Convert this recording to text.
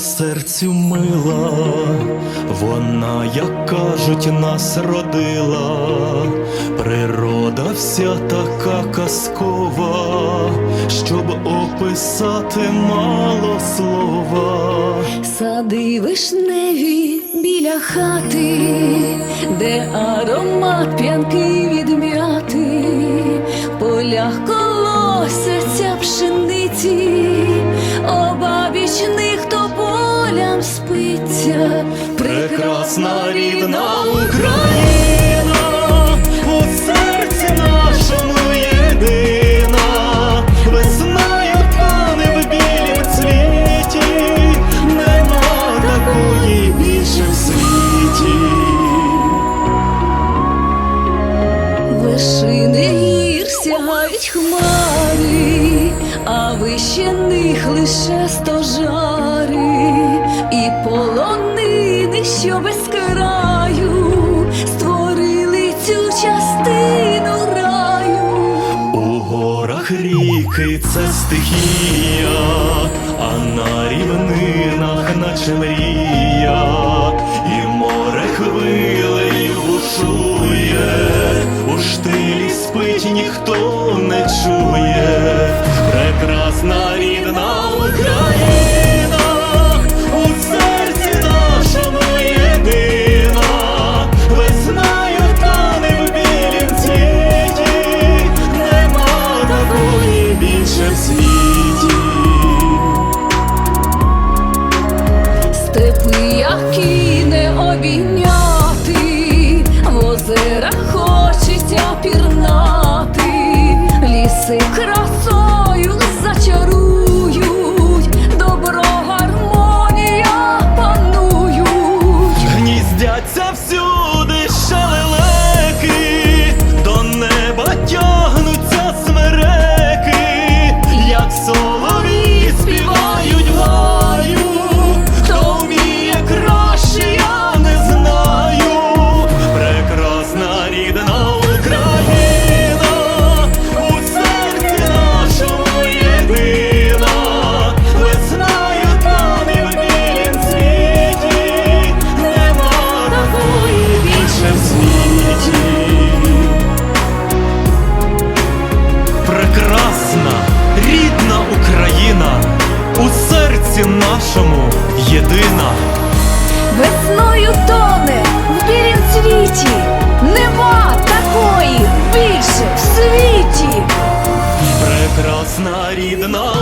серцю мила, вона, як кажуть, нас родила, природа вся така казкова, щоб описати мало слова. Сади вишневі біля хати, де аромат п'янки від м'яти, полях Прекрасна рідна Україна, у серці нашому єдина, весною тане в білім цвіті, нема такої більше в світі. Вершини гір сягають хмари, а вище них лише стожари, що без краю, створили цю частину раю. У горах ріки це стихія, а на рівнинах наче мрія, і море хвилею бушує, у штилі спить ніхто не чує, серці нашому єдина. Весною тоне в білім цвіті, нема такої більше в світі. Прекрасна рідна